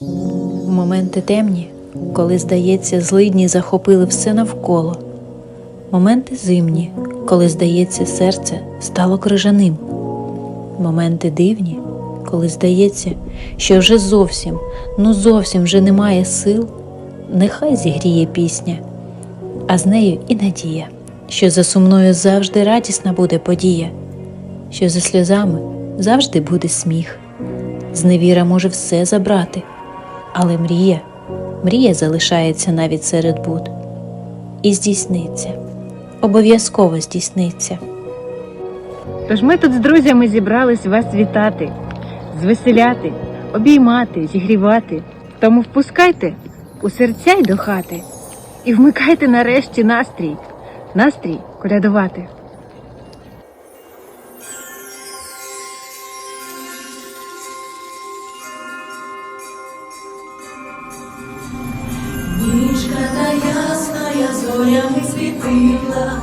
В моменти темні, коли, здається, злидні захопили все навколо. Моменти зимні, коли, здається, серце стало крижаним. Моменти дивні, коли здається, що вже зовсім, ну зовсім вже немає сил, нехай зігріє пісня, а з нею і надія, що за сумною завжди радісна буде подія, що за сльозами завжди буде сміх. Зневіра може все забрати, але мрія, мрія залишається навіть серед буд. І здійсниться, обов'язково здійсниться. Тож ми тут з друзями зібрались вас вітати, звеселяти, обіймати, зігрівати. Тому впускайте у серця й до хати і вмикайте нарешті настрій, настрій колядувати. Ясна, не світила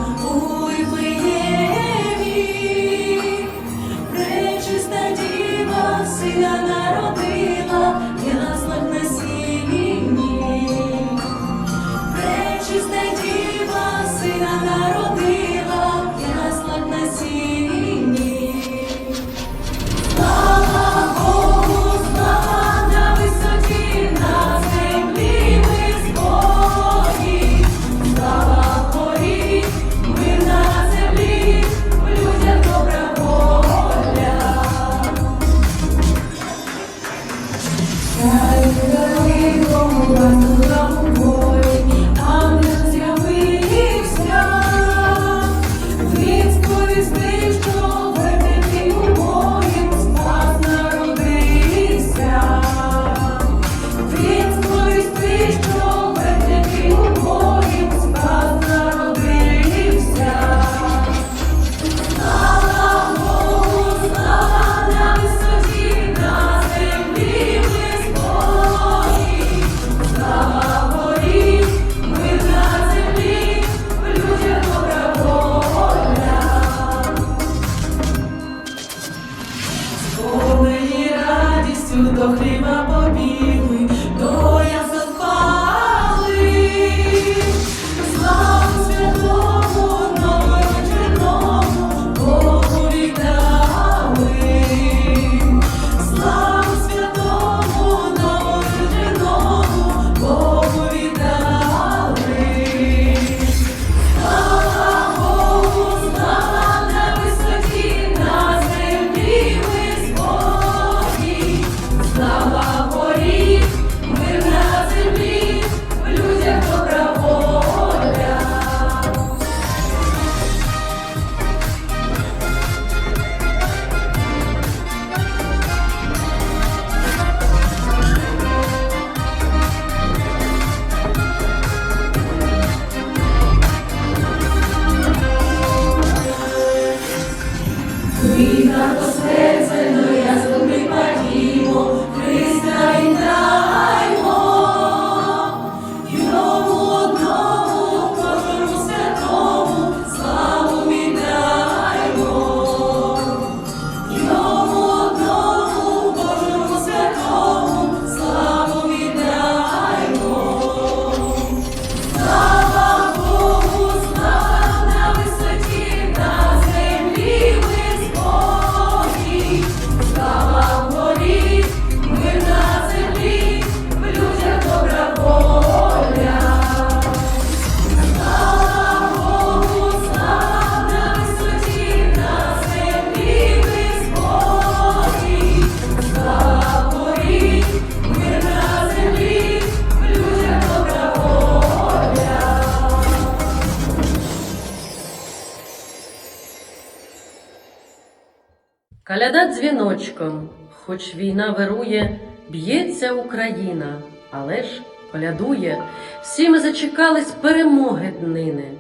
Каляда дзвіночком, хоч війна вирує, б'ється Україна, але ж колядує. Всі ми зачекались перемоги днини,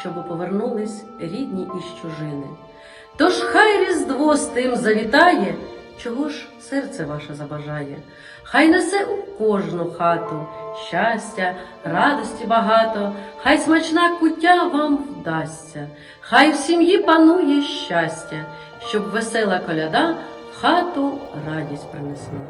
щоб повернулись рідні із чужини. Тож хай Різдво з тим завітає, чого ж серце ваше забажає. Хай несе у кожну хату щастя, радості багато, хай смачна куття вам вдасться, хай в сім'ї панує щастя, щоб весела коляда в хату радість принесла.